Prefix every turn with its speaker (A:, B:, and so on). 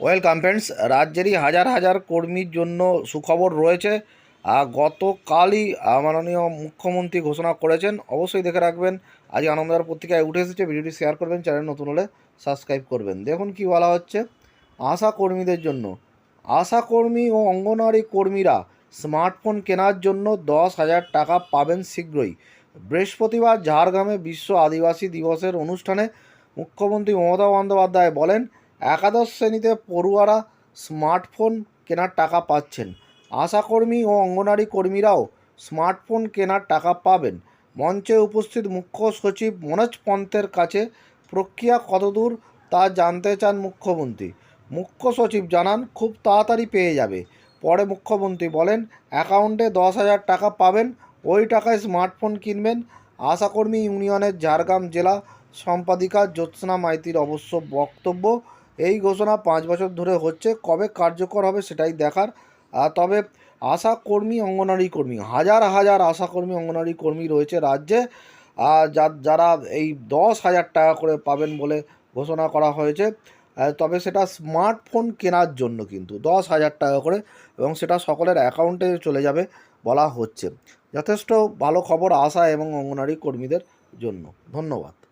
A: Welcome friends, রাজ্যেরই হাজার হাজার কর্মীর জন্য সুখবর রয়েছে। আর গতকালই মাননীয় মুখ্যমন্ত্রী ঘোষণা করেছেন। অবশ্যই দেখে রাখবেন আজ আনন্দবার পত্রিকায় উঠে এসেছে। ভিডিওটি শেয়ার করবেন, চ্যানেল নতুন হলে সাবস্ক্রাইব করবেন। দেখুন কি বলা হচ্ছে, আশা কর্মীদের জন্য, আশা কর্মী ও অঙ্গনওয়াড়ি কর্মীরা স্মার্টফোন কেনার জন্য দশ হাজার টাকা পাবেন শীঘ্রই। বৃহস্পতিবার ঝাড়গ্রামে বিশ্ব আদিবাসী দিবসের অনুষ্ঠানে মুখ্যমন্ত্রী মমতা বন্দ্যোপাধ্যায় বলেন একাদশ শ্রেণীতে পড়ুয়ারা স্মার্টফোন কেনার টাকা পাচ্ছেন। আশাকর্মী ও অঙ্গনারী কর্মীরাও স্মার্টফোন কেনার টাকা পাবেন। মঞ্চে উপস্থিত মুখ্য সচিব মনোজ পন্থের কাছে প্রক্রিয়া কতদূর তা জানতে চান মুখ্যমন্ত্রী। মুখ্য সচিব জানান, খুব তাড়াতাড়ি পেয়ে যাবে। পরে মুখ্যমন্ত্রী বলেন, অ্যাকাউন্টে দশ হাজার টাকা পাবেন, ওই টাকায় স্মার্টফোন কিনবেন। আশাকর্মী ইউনিয়নের ঝাড়গ্রাম জেলা সম্পাদিকা জ্যোৎস্না মাইতির অবশ্য বক্তব্য এই ঘোষণা পাঁচ বছর ধরে হচ্ছে কবে কার্যকর হবে সেটাই দেখার। তবে আশা কর্মী অঙ্গনারী কর্মী হাজার হাজার আশাকর্মী অঙ্গনারী কর্মী রয়েছে রাজ্যে। আহ, যা- যারা এই দশ হাজার টাকা করে পাবেন বলে ঘোষণা করা হয়েছে তবে সেটা স্মার্টফোন কেনার জন্য কিন্তু দশ হাজার টাকা করে এবং সেটা সকলের অ্যাকাউন্টে চলে যাবে বলা হচ্ছে। যথেষ্ট ভালো খবর আশা এবং অঙ্গনারী কর্মীদের জন্য। ধন্যবাদ।